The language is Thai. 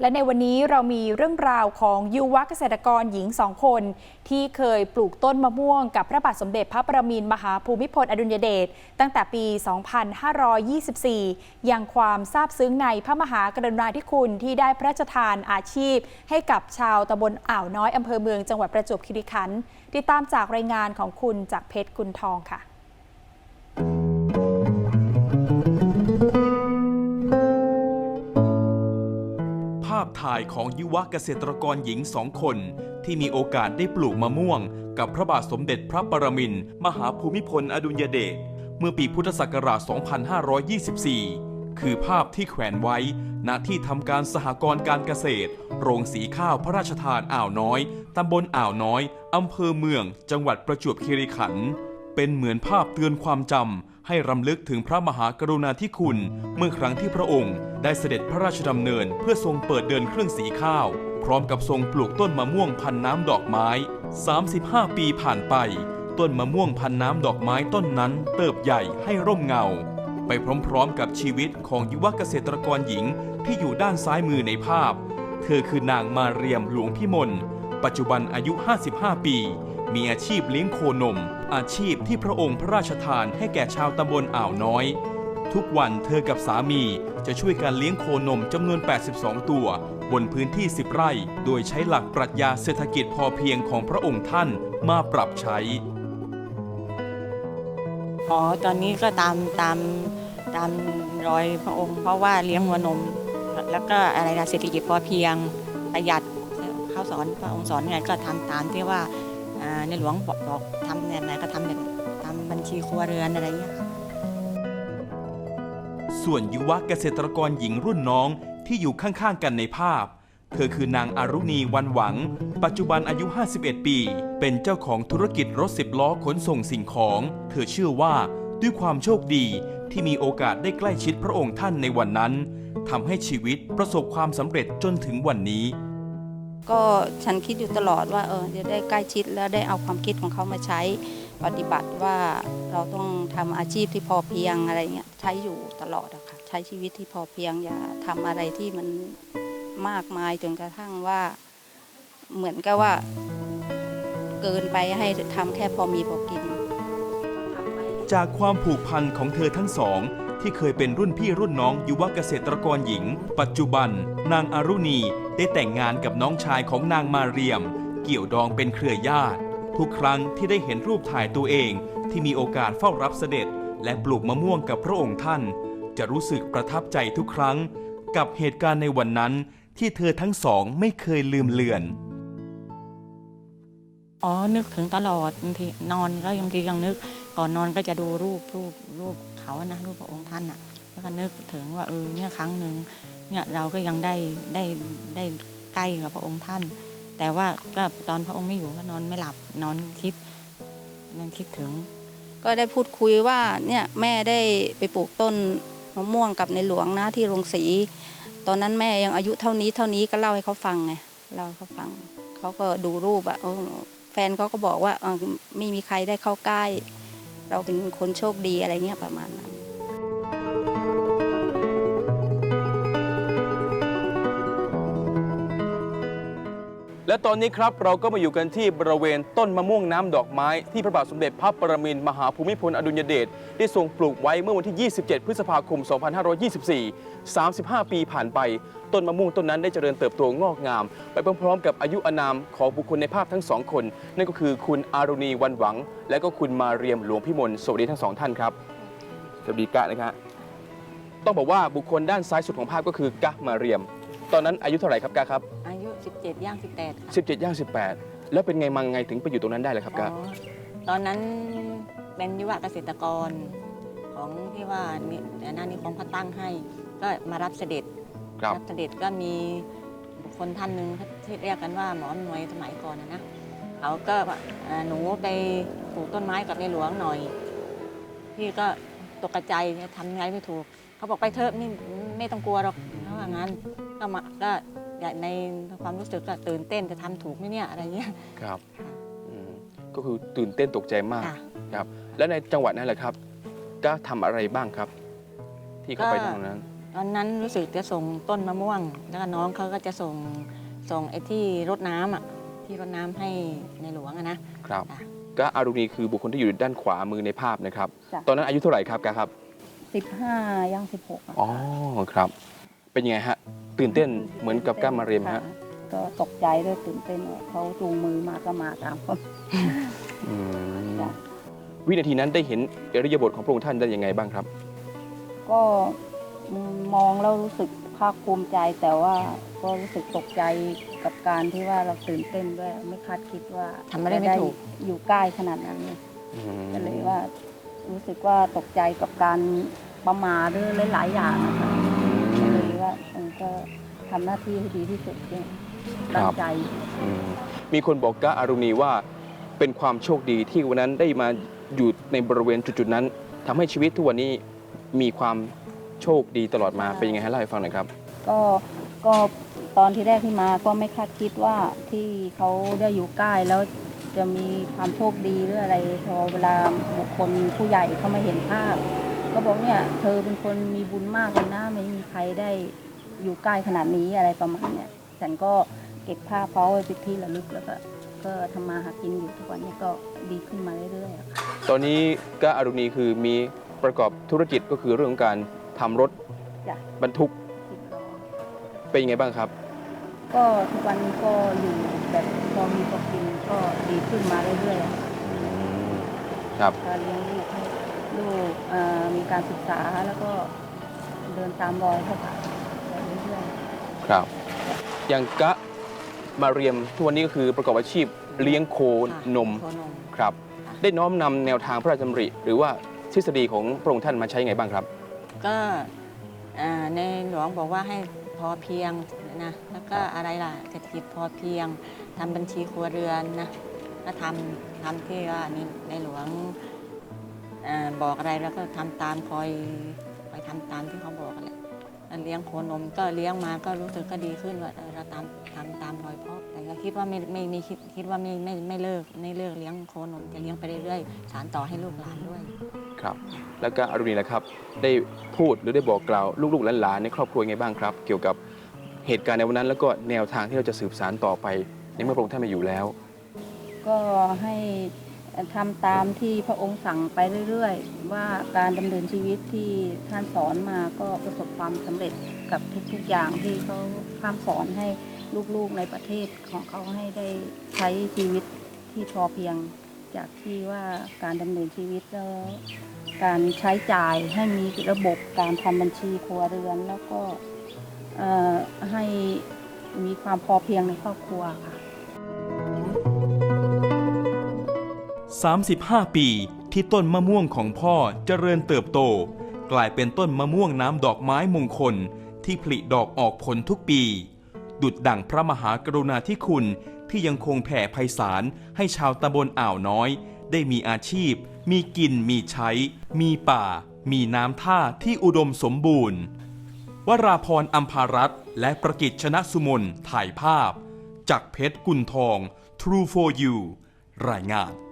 และในวันนี้เรามีเรื่องราวของยุวเกษตรกรหญิงสองคน ที่เคยปลูกต้นมะม่วงกับพระบาทสมเด็จพระประมินมหาภูมิพลอดุลยเดชตั้งแต่ปี 2524 ยังความซาบซึ้งในพระมหากรุณาธิคุณที่ได้พระราชทานอาชีพ ให้กับชาวตำบลอ่าวน้อยอำเภอเมืองจังหวัดประจวบคีรีขันธ์ติดตามจากรายงานของคุณจากเพชรกุลทองค่ะาพถ่ายของยุวเกษตรกรหญิงสองคน ที่มีโอกาสได้ปลูกมะม่วง กับพระบาทสมเด็จพระปรมินทรมหาภูมิพลอดุลยเดชเมื่อปีพุทธศักราช 2524 คือภาพที่แขวนไว้ณที่ทำการสหกรณ์การเกษตร โรงสีข้าวพระราชทานอ่าวน้อยตำบลอ่าวน้อยอำเภอเมือง จังหวัดประจวบคีรีขันธ์ เป็นเหมือนภาพเตือนความจำให้รำลึกถึงพระมหากรุณาธิคุณ เมื่อครั้งที่พระองค์ ได้เสด็จพระราชดำเนิน เพื่อทรงเปิดเดินเครื่องสีข้าว พร้อมกับทรงปลูกต้นมะม่วงพันน้ำดอกไม้ 35 ปีผ่านไป ต้นมะม่วงพันน้ำดอกไม้ต้นนั้นเติบใหญ่ให้ร่มเงา ไปพร้อมๆกับชีวิตของยุวเกษตรกรหญิงที่อยู่ด้านซ้ายมือในภาพ เธอคือนางมาเรียมหลวงพิมลปัจจุบันอายุ 55 ปี มีอาชีพเลี้ยงโคนม อาชีพที่พระองค์พระราชทานให้แก่ชาวตำบลอ่าวน้อย ทุกวันเธอกับสามีจะช่วยกันเลี้ยงโคนมจำนวน 82 ตัว บนพื้นที่ 10 ไร่ โดยใช้หลักปรัชญาเศรษฐกิจพอเพียงของพระองค์ท่านมาปรับใช้ อ๋อ ตอนนี้ก็ตามตามตามรอยพระองค์ เพราะว่าเลี้ยงวัวนม แล้วก็อะไรนะเศรษฐกิจพอเพียงประหยัดเขาสอนพระองค์สอนไงก็ทำตามที่ว่าอ่า ในหลวงบอกบอกทำแบบไหนก็ทำแบบทำบัญชีครัวเรือนอะไรอย่างเงี้ยค่ะส่วนยุวเกษตรกรหญิงรุ่นน้องที่อยู่ข้างๆกันในภาพ เธอคือนางอารุณีวันหวัง ปัจจุบันอายุ 51 ปี เป็นเจ้าของธุรกิจรถสิบล้อขนส่งสิ่งของ เธอเชื่อว่าด้วยความโชคดีที่มีโอกาสได้ใกล้ชิดพระองค์ท่านในวันนั้นทำให้ชีวิตประสบความสำเร็จจนถึงวันนี้ ก็ฉันคิดอยู่ตลอดว่าเออจะได้ใกล้ชิดแล้วได้เอาความคิดของเขามาใช้ปฏิบัติว่าเราต้องทำอาชีพที่พอเพียงอะไรเงี้ยใช้อยู่ตลอดอะค่ะใช้ชีวิตที่พอเพียงอย่าทำอะไรที่มันมากมายจนกระทั่งว่า เหมือนกับว่า เกินไปให้ทำแค่พอมีพอกิน จากความผูกพันของเธอทั้งสอง ที่เคยเป็นรุ่นพี่รุ่นน้องยุวเกษตรกรหญิง ปัจจุบัน นางอารุณี ได้แต่งงานกับน้องชายของนางมาเรียม เกี่ยวดองเป็นเครือญาติ ทุกครั้งที่ได้เห็นรูปถ่ายตัวเอง ที่มีโอกาสเฝ้ารับเสด็จ และปลูกมะม่วงกับพระองค์ท่าน จะรู้สึกประทับใจทุกครั้ง กับเหตุการณ์ในวันนั้น ที่เธอทั้งสองไม่เคยลืมเลือนอ๋อ นึกถึงตลอดบางทีนอนก็ยังทียังนึก ก่อนนอนก็จะดูรูปรูปรูป เขาอะนะรูปพระองค์ท่านอะแล้วก็นึกถึงว่าเออเนี่ยครั้งหนึ่งเนี่ยเราก็ยังได้ได้ได้ใกล้กับพระองค์ท่าน แต่ว่าก็ตอนพระองค์ไม่อยู่ก็นอนไม่หลับนอนคิดนอนคิดถึง ก็ได้พูดคุยว่าเนี่ยแม่ได้ไปปลูกต้นมะม่วงกับในหลวงนะที่โรงสี ตอนนั้นแม่ยังอายุเท่านี้เท่านี้ก็เล่าให้เขาฟังไงเล่าให้เขาฟังเขาก็ดูรูปอะแฟนเขาก็บอกว่าไม่มีใครได้เข้าใกล้ เราเป็นคนโชคดีอะไรเงี้ยประมาณนั้น และตอนนี้ครับเราก็มาอยู่กันที่บริเวณต้นมะม่วงน้ำดอกไม้ ที่พระบาทสมเด็จพระปรมินทรมหาภูมิพลอดุลยเดชได้ทรงปลูกไว้เมื่อวันที่ 27 พฤษภาคม 2524 35 ปีผ่านไป ต้นมะม่วงต้นนั้นได้เจริญเติบโตงอกงาม ไปพร้อมๆ กับอายุอานามของบุคคลในภาพทั้งสองคน นั่นก็คือคุณอารุณีวันหวัง และก็คุณมาเรียมหลวงพิมลสวัสดีทั้งสองท่านครับสวัสดีกะนะครับต้องบอกว่าบุคคลด้านซ้ายสุดของภาพก็คือกะมาเรียม ตอนนั้นอายุเท่าไหร่ครับกะครับ อายุ 17 ย่าง 18ค่ะ17ย่าง18 แล้วเป็นไงมาไงถึงไปอยู่ตรงนั้นได้เลยครับอ๋กา อตอนนั้นเป็นยุวเกษตรกรของที่ว่านี่แต่หน้านี้ของพระตั้งให้ ก็มารับเสด็จครับ เสด็จก็มีบุคคลท่านหนึ่งที่เรียกกันว่าหมอหน่วยสมัยก่อนนะนะเขาก็ว่าอ่าหนูไปปลูกต้นไม้กับในหลวงหน่อย พี่ก็ตกใจทำยังไงไม่ถูก เขาบอกไปเถอะไม่ไม่ต้องกลัวหรอกเขาว่างั้น ก็มาก็ในความรู้สึกก็ตื่นเต้นจะทำถูกไหมเนี่ยอะไรเงี้ยครับอืมก็คือตื่นเต้นตกใจมากค่ะครับ แล้วในจังหวัดนั้นแหละครับก็ทำอะไรบ้างครับ ที่เข้าไปก็ตรงนั้นอตอนนั้นรู้สึกจะส่งต้นมะม่วง แล้วก็น้องเขาก็จะส่งส่งไอ้ที่รดน้ำอะที่รดน้ำให้ในหลวงอะนะครับจ้ะกะอารุณีคือบุคคลที่อยู่ด้านขวามือในภาพนะครับจ้ะตอนนั้นอายุเท่าไหร่ครับกะครับสิบห้าย่างสิบหกอ๋อครับ เป็นยังไงฮะ ตื่นเต้นเหมือนกับก้ามาเรียมฮะ ก็ตกใจด้วยตื่นเต้นว่าเขาจูงมือมาก็มาตามเขาอืมจ้ะวินาทีนั้นได้เห็นอริยบทของพระองค์ท่านได้ยังไงบ้างครับ ก็มองแล้วรู้สึกภาคภูมิใจ แต่ว่าก็รู้สึกตกใจกับการที่ว่าเราตื่นเต้นด้วยไม่คาดคิดว่าทำไม่ได้ไม่ถูกจะอยู่ใกล้ขนาดนั้นเนี่ยอืมก็เลยว่ารู้สึกว่าตกใจกับการประมาทด้วยหลาย ๆ อย่างนะคะ ก็เลยว่าเออก็ทำหน้าที่ให้ดีที่สุดเนี่ยตั้งใจ อืมมีคนบอกกะอารุณีว่าเป็นความโชคดีที่วันนั้นได้มาอยู่ในบริเวณจุดๆนั้นทำให้ชีวิตทุกวันนี้มีความโชคดีตลอดมาใช่เป็นยังไงให้เล่าให้ฟังหน่อยครับก็ก็ตอนที่แรกที่มาก็ไม่คาดคิดว่าที่เขาได้อยู่ใกล้แล้วจะมีความโชคดีหรืออะไรพอเวลาบุคคลผู้ใหญ่เขามาเห็นภาพ ก็บอกเนี่ย เธอเป็นคนมีบุญมากเลยนะไม่มีใครได้อยู่ใกล้ขนาดนี้อะไรประมาณเนี้ยฉันก็เก็บภาพเขาไว้เป็นที่ระลึกแล้วก็ก็ทำมาหากินอยู่ทุกวันนี้ก็ดีขึ้นมาเรื่อยๆอะค่ะตอนนี้กะอารุณีคือมีประกอบธุรกิจก็คือเรื่องของการทำรถจ้ะบรรทุกสิบล้อเป็นยังไงบ้างครับ ก็ทุกวันนี้ก็อยู่แบบพอมีพอกินก็ดีขึ้นมาเรื่อยๆอะค่ะครับ ก็เลี้ยงลูกให้ ลูกเอ่อมีการศึกษาแล้วก็เดินตามรอยเขาค่ะไปเรื่อยครับ อย่างกะมาเรียมทุกวันนี้ก็คือประกอบอาชีพเลี้ยงโคนค่ะนมโคนมครับ ได้น้อมนำแนวทางพระราชดำริ หรือว่าทฤษฎีของพระองค์ท่านมาใช้ยังไงบ้างครับ ก็อ่าในหลวงบอกว่าให้พอเพียงนะแล้วก็อะไรล่ะเศรษฐกิจพอเพียงทำบัญชีครัวเรือนนะก็ทำทำที่ว่าในในหลวงอา บอกอะไรแล้วก็ทำตามคอยคอยทำตามที่เขาบอกแหละแล้วเลี้ยงโคนมก็เลี้ยงมาก็รู้สึกก็ดีขึ้นว่าเออเราตามทำตามรอยพ่อแต่ก็คิดว่าไม่ไม่ไม่คิดคิดว่าไม่ไม่ไม่เลิกไม่เลิกเลี้ยงโคนมจะเลี้ยงไปเรื่อยๆสานต่อให้ลูกหลานด้วย ครับ แล้วก็อารุณีนะครับ ได้พูดหรือได้บอกกล่าวลูกๆหลานๆในครอบครัวยังไงบ้างครับ เกี่ยวกับเหตุการณ์ในวันนั้น แล้วก็แนวทางที่เราจะสืบสานต่อไปในเมื่อพระองค์ท่านไมาอยู่แล้วๆก็ให้ ทำตามที่พระองค์สั่งไปเรื่อยๆ ว่าการดำเนินชีวิตที่ท่านสอนมาก็ประสบความสำเร็จกับทุกๆอย่างที่เขาพร่ำสอนให้ลูกๆในประเทศของเขาให้ได้ใช้ชีวิตที่พอเพียง จากที่ว่าการดำเนินชีวิตแล้วการใช้จ่ายให้มีระบบการทำบัญชีครัวเรือน แล้วก็ให้มีความพอเพียงในครอบครัวค่ะ 35 ปีที่ต้นมะม่วงของพ่อเจริญเติบโต กลายเป็นต้นมะม่วงน้ำดอกไม้มงคลที่ผลิดอกออกผลทุกปี ดุดดั่งพระมหากรุณาธิคุณที่ยังคงแผ่ไพศาลให้ชาวตำบลอ่าวน้อย ได้มีอาชีพ มีกินมีใช้ มีป่า มีน้ำท่าที่อุดมสมบูรณ์ วราพรอัมภารัตนและประกิจชนะสุมนถ่ายภาพ จากเพชรกุลทอง True for You รายงาน